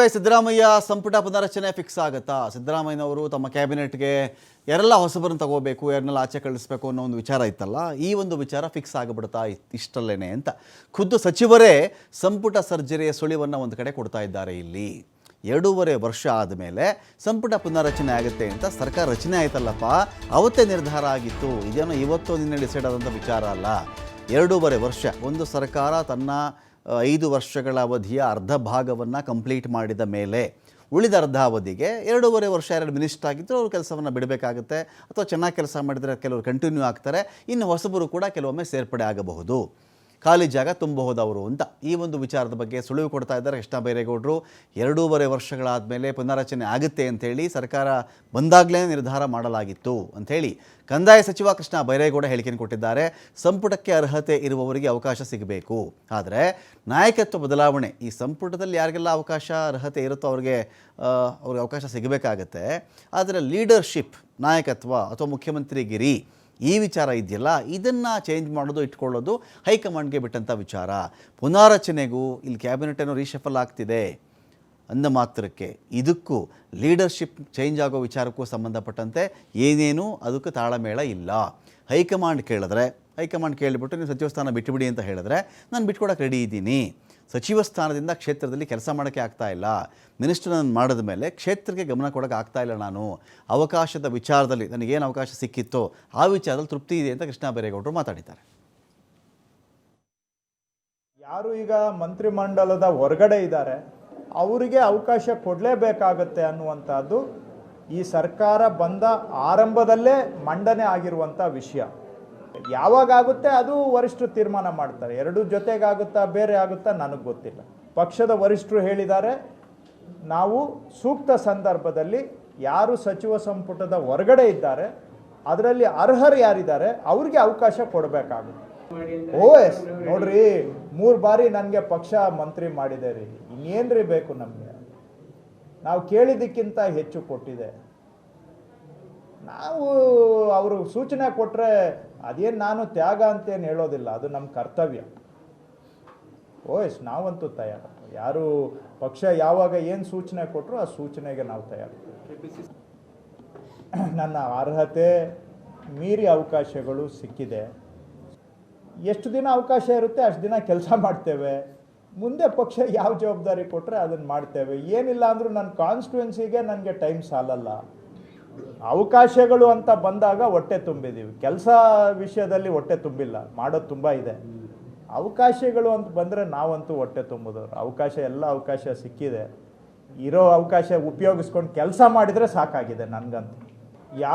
ಸಿದ್ದರಾಮಯ್ಯ ಸಂಪುಟ ಪುನರಚನೆ ಫಿಕ್ಸ್ ಆಗುತ್ತಾ? ಸಿದ್ದರಾಮಯ್ಯನವರು ತಮ್ಮ ಕ್ಯಾಬಿನೆಟ್ಗೆ ಯಾರೆಲ್ಲ ಹೊಸಬರನ್ನು ತಗೋಬೇಕು ಯಾರನ್ನೆಲ್ಲ ಆಚೆ ಕಳಿಸ್ಬೇಕು ಅನ್ನೋ ಒಂದು ವಿಚಾರ ಇತ್ತಲ್ಲ, ಈ ಒಂದು ವಿಚಾರ ಫಿಕ್ಸ್ ಆಗಿಬಿಡ್ತಾ ಇಷ್ಟಲ್ಲೇನೆ ಅಂತ. ಖುದ್ದು ಸಚಿವರೇ ಸಂಪುಟ ಸರ್ಜರಿಯ ಸುಳಿವನ್ನು ಒಂದು ಕಡೆ ಕೊಡ್ತಾ ಇದ್ದಾರೆ ಇಲ್ಲಿ. ಎರಡೂವರೆ ವರ್ಷ ಆದಮೇಲೆ ಸಂಪುಟ ಪುನರಚನೆ ಆಗುತ್ತೆ ಅಂತ ಸರ್ಕಾರ ರಚನೆ ಆಯ್ತಲ್ಲಪ್ಪ, ಅವತ್ತೇ ನಿರ್ಧಾರ ಆಗಿತ್ತು. ಇದೇನೋ ಇವತ್ತು ನಿನ್ನೆ ಡಿಸೈಡ್ ಆದಂಥ ವಿಚಾರ ಅಲ್ಲ. ಎರಡೂವರೆ ವರ್ಷ ಒಂದು ಸರ್ಕಾರ ತನ್ನ ಐದು ವರ್ಷಗಳ ಅವಧಿಯ ಅರ್ಧ ಭಾಗವನ್ನು ಕಂಪ್ಲೀಟ್ ಮಾಡಿದ ಮೇಲೆ ಉಳಿದ ಅರ್ಧ ಅವಧಿಗೆ ಎರಡೂವರೆ ವರ್ಷ ಎರಡು ಮಿನಿಸ್ಟರ್ ಆಗಿದ್ದರೂ ಅವರು ಕೆಲಸವನ್ನು ಬಿಡಬೇಕಾಗುತ್ತೆ. ಅಥವಾ ಚೆನ್ನಾಗಿ ಕೆಲಸ ಮಾಡಿದರೆ ಕೆಲವರು ಕಂಟಿನ್ಯೂ ಆಗ್ತಾರೆ. ಇನ್ನು ಹೊಸಬರು ಕೂಡ ಕೆಲವೊಮ್ಮೆ ಸೇರ್ಪಡೆ ಆಗಬಹುದು. ಖಾಲಿ ಜಾಗ ತುಂಬಬಹುದವರು ಅಂತ ಈ ಒಂದು ವಿಚಾರದ ಬಗ್ಗೆ ಸುಳಿವು ಕೊಡ್ತಾ ಇದ್ದಾರೆ ಕೃಷ್ಣ ಬೈರೇಗೌಡರು. ಎರಡೂವರೆ ವರ್ಷಗಳಾದ ಮೇಲೆ ಪುನರಚನೆ ಆಗುತ್ತೆ ಅಂಥೇಳಿ ಸರ್ಕಾರ ಬಂದಾಗಲೇ ನಿರ್ಧಾರ ಮಾಡಲಾಗಿತ್ತು ಅಂಥೇಳಿ ಕಂದಾಯ ಸಚಿವ ಕೃಷ್ಣ ಬೈರೇಗೌಡ ಹೇಳಿಕೆಯನ್ನು ಕೊಟ್ಟಿದ್ದಾರೆ. ಸಂಪುಟಕ್ಕೆ ಅರ್ಹತೆ ಇರುವವರಿಗೆ ಅವಕಾಶ ಸಿಗಬೇಕು. ಆದರೆ ನಾಯಕತ್ವ ಬದಲಾವಣೆ, ಈ ಸಂಪುಟದಲ್ಲಿ ಯಾರಿಗೆಲ್ಲ ಅವಕಾಶ, ಅರ್ಹತೆ ಇರುತ್ತೋ ಅವ್ರಿಗೆ ಅವ್ರಿಗೆ ಅವಕಾಶ ಸಿಗಬೇಕಾಗತ್ತೆ. ಆದರೆ ಲೀಡರ್ಶಿಪ್ ನಾಯಕತ್ವ ಅಥವಾ ಮುಖ್ಯಮಂತ್ರಿಗಿರಿ ಈ ವಿಚಾರ ಇದೆಯಲ್ಲ? ಇದನ್ನು ಚೇಂಜ್ ಮಾಡೋದು, ಇಟ್ಕೊಳ್ಳೋದು ಹೈಕಮಾಂಡ್ಗೆ ಬಿಟ್ಟಂಥ ವಿಚಾರ. ಪುನಾರಚನೆಗೂ ಇಲ್ಲಿ ಕ್ಯಾಬಿನೆಟ್ ಏನೋ ರೀಶಫಲ್ ಆಗ್ತಿದೆ ಅಂದ ಮಾತ್ರಕ್ಕೆ. ಇದಕ್ಕೂ ಲೀಡರ್ಶಿಪ್ ಚೇಂಜ್ ಆಗೋ ವಿಚಾರಕ್ಕೂ ಸಂಬಂಧಪಟ್ಟಂತೆ ಏನೇನೂ ಅದಕ್ಕೆ ತಾಳಮೇಳ ಇಲ್ಲ. ಹೈಕಮಾಂಡ್ ಕೇಳಿದ್ರೆ, ಹೈಕಮಾಂಡ್ ಕೇಳಿಬಿಟ್ಟು ನೀವು ಸಚಿವ ಸ್ಥಾನ ಬಿಟ್ಟುಬಿಡಿ ಅಂತ ಹೇಳಿದ್ರೆ, ನಾನು ಬಿಟ್ಕೊಡೋಕೆ ರೆಡಿ ಇದ್ದೀನಿ. ಸಚಿವ ಸ್ಥಾನದಿಂದ ಕ್ಷೇತ್ರದಲ್ಲಿ ಕೆಲಸ ಮಾಡೋಕ್ಕೆ ಆಗ್ತಾ ಇಲ್ಲ. ಮಿನಿಸ್ಟರ್ ನಾನು ಮಾಡಿದ ಮೇಲೆ ಕ್ಷೇತ್ರಕ್ಕೆ ಗಮನ ಕೊಡೋಕೆ ಆಗ್ತಾ ಇಲ್ಲ ನಾನು. ಅವಕಾಶದ ವಿಚಾರದಲ್ಲಿ ನನಗೇನು ಅವಕಾಶ ಸಿಕ್ಕಿತ್ತೋ ಆ ವಿಚಾರದಲ್ಲಿ ತೃಪ್ತಿ ಇದೆ ಅಂತ ಕೃಷ್ಣ ಬೈರೇಗೌಡರು ಮಾತಾಡಿದ್ದಾರೆ. ಯಾರು ಈಗ ಮಂತ್ರಿಮಂಡಲದ ಹೊರಗಡೆ ಇದ್ದಾರೆ, ಅವರಿಗೆ ಅವಕಾಶ ಕೊಡಲೇಬೇಕಾಗತ್ತೆ ಅನ್ನುವಂಥದ್ದು ಈ ಸರ್ಕಾರ ಬಂದ ಆರಂಭದಲ್ಲೇ ಮಂಡನೆ ಆಗಿರುವಂಥ ವಿಷಯ. ಯಾವಾಗ ಆಗುತ್ತೆ ಅದು ವರಿಷ್ಠರು ತೀರ್ಮಾನ ಮಾಡ್ತಾರೆ. ಎರಡು ಜೊತೆಗಾಗುತ್ತಾ ಬೇರೆ ಆಗುತ್ತಾ ನನಗೆ ಗೊತ್ತಿಲ್ಲ. ಪಕ್ಷದ ವರಿಷ್ಠರು ಹೇಳಿದ್ದಾರೆ, ನಾವು ಸೂಕ್ತ ಸಂದರ್ಭದಲ್ಲಿ ಯಾರು ಸಚಿವ ಸಂಪುಟದ ಹೊರಗಡೆ ಇದ್ದಾರೆ, ಅದರಲ್ಲಿ ಅರ್ಹರು ಯಾರಿದ್ದಾರೆ, ಅವ್ರಿಗೆ ಅವಕಾಶ ಕೊಡಬೇಕಾಗುತ್ತೆ. ಓ ಎಸ್, ನೋಡ್ರಿ, ಮೂರು ಬಾರಿ ನನಗೆ ಪಕ್ಷ ಮಂತ್ರಿ ಮಾಡಿದೆ ರೀ. ಇನ್ನೇನ್ರಿ ಬೇಕು ನಮಗೆ? ನಾವು ಕೇಳಿದ್ದಕ್ಕಿಂತ ಹೆಚ್ಚು ಕೊಟ್ಟಿದೆ. ನಾವು ಅವರು ಸೂಚನೆ ಕೊಟ್ಟರೆ ಅದೇನು ನಾನು ತ್ಯಾಗ ಅಂತೇನು ಹೇಳೋದಿಲ್ಲ, ಅದು ನಮ್ಮ ಕರ್ತವ್ಯ. ಓ ನಾವಂತೂ ತಯಾರು. ಯಾರು ಪಕ್ಷ ಯಾವಾಗ ಏನು ಸೂಚನೆ ಕೊಟ್ಟರು ಆ ಸೂಚನೆಗೆ ನಾವು ತಯಾರು. ನನ್ನ ಅರ್ಹತೆ, ಮೀರಿ ಅವಕಾಶಗಳು ಸಿಕ್ಕಿದೆ. ಎಷ್ಟು ದಿನ ಅವಕಾಶ ಇರುತ್ತೆ, ಅಷ್ಟು ದಿನ ಕೆಲಸ ಮಾಡ್ತೇವೆ. ಮುಂದೆ ಪಕ್ಷ ಯಾವ ಜವಾಬ್ದಾರಿ ಕೊಟ್ಟರೆ ಅದನ್ನು ಮಾಡ್ತೇವೆ. ಏನಿಲ್ಲ ಅಂದರೂ ನನ್ನ ಕಾನ್ಸ್ಟಿಟ್ಯುವೆನ್ಸಿಗೆ ನನಗೆ ಟೈಮ್ ಸಾಲಲ್ಲ. ಅವಕಾಶಗಳು ಅಂತ ಬಂದಾಗ ಹೊಟ್ಟೆ ತುಂಬಿದ್ದೀವಿ ಕೆಲಸ ವಿಷಯದಲ್ಲಿ ಹೊಟ್ಟೆ ತುಂಬಿಲ್ಲ. ಮಾಡೋದು ತುಂಬ ಇದೆ. ಅವಕಾಶಗಳು ಅಂತ ಬಂದರೆ ನಾವಂತೂ ಹೊಟ್ಟೆ ತುಂಬೋದವ್ರು. ಅವಕಾಶ, ಎಲ್ಲ ಅವಕಾಶ ಸಿಕ್ಕಿದೆ. ಇರೋ ಅವಕಾಶ ಉಪಯೋಗಿಸ್ಕೊಂಡು ಕೆಲಸ ಮಾಡಿದರೆ ಸಾಕಾಗಿದೆ ನನಗಂತೂ.